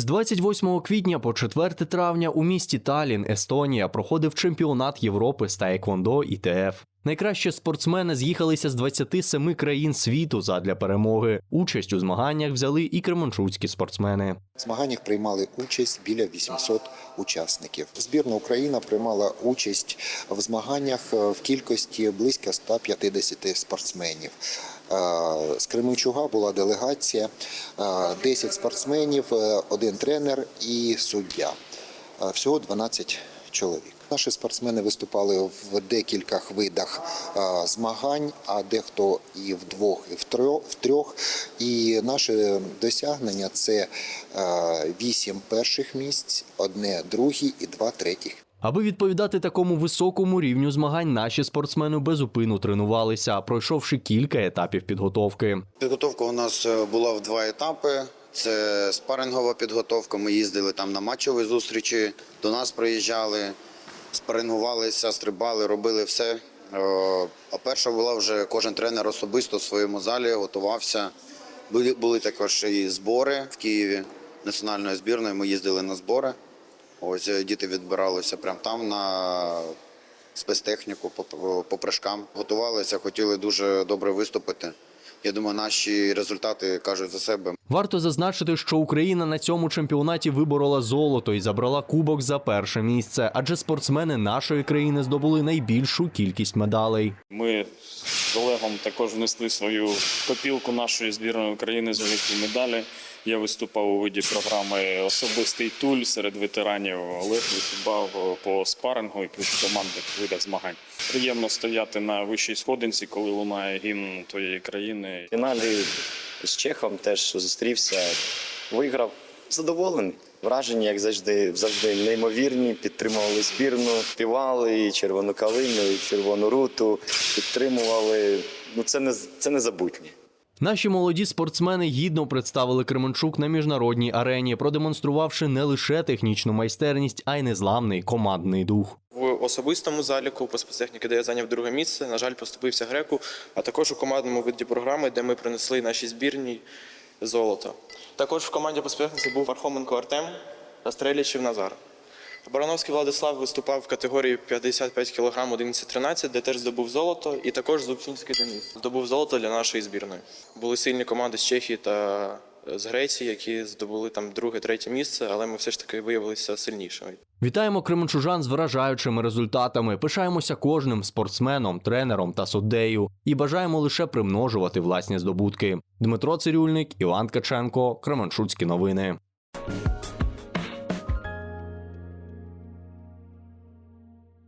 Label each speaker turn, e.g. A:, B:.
A: З 28 квітня по 4 травня у місті Талін, Естонія, проходив чемпіонат Європи з таеквондо ІТФ. Найкращі спортсмени з'їхалися з 27 країн світу задля перемоги. Участь у змаганнях взяли і кременчуцькі спортсмени.
B: В змаганнях приймали участь біля 800 учасників. Збірна Україна приймала участь в змаганнях е, в кількості близько 150 спортсменів. Е, З Кременчуга була делегація, е, 10 спортсменів, е, один тренер і суддя. Всього 12 чоловік. Наші спортсмени виступали в декількох видах змагань, а дехто і в двох, і в трьох. І наше досягнення це вісім перших місць, одне другі і два третіх.
A: Аби відповідати такому високому рівню змагань, наші спортсмени безупину тренувалися, пройшовши кілька етапів підготовки.
C: Підготовка у нас е, була в два етапи. Це спарингова підготовка. Ми їздили там на матчові зустрічі, до нас приїжджали, спарингувалися, стрибали, робили все. Е, А перша була вже кожен тренер особисто в своєму залі готувався. Були, були також і збори в Києві національної збірної. Ми їздили на збори. Ось е, діти відбиралися прямо там на спецтехніку по, по, по прыжкам. Готувалися, хотіли дуже добре виступити. Я думаю, наші результати кажуть за себе.
A: Варто зазначити, що Україна на цьому чемпіонаті виборола золото і забрала кубок за перше місце, адже спортсмени нашої країни здобули найбільшу кількість медалей.
D: Ми з Олегом також внесли свою копілку нашої збірної України золоті медалі. Я виступав у виді програми Особистий туль серед ветеранів. Олег виступав по спарингу і плюс командних видах змагань. Приємно стояти на вищій сходинці, коли лунає гімн твоєї країни.
E: В фіналі з Чехом теж зустрівся, виграв. Задоволений. Враження, як завжди, завжди неймовірні. Підтримували збірну, співали і червону калину, і червону руту. Підтримували. Ну це не це незабутнє.
A: Наші молоді спортсмени гідно представили Кременчук на міжнародній арені, продемонструвавши не лише технічну майстерність, а й незламний командний дух.
F: В особистому заліку по спецтехніки, де я зайняв друге місце, на жаль, поступився греку, а також у командному виді програми, де ми принесли нашій збірній золото. Також в команді по був Вархоменко Артем та Стрелічів Назар. Барановський Владислав виступав в категорії 55 кг 11-13, де теж здобув золото, і також Зубчинський Денис здобув золото для нашої збірної. Були сильні команди з Чехії та з Греції, які здобули там друге, третє місце, але ми все ж таки виявилися сильнішими.
A: Вітаємо кременчужан з вражаючими результатами. Пишаємося кожним спортсменом, тренером та суддею і бажаємо лише примножувати власні здобутки. Дмитро Цирюльник, Іван Ткаченко, Кременчуцькі новини.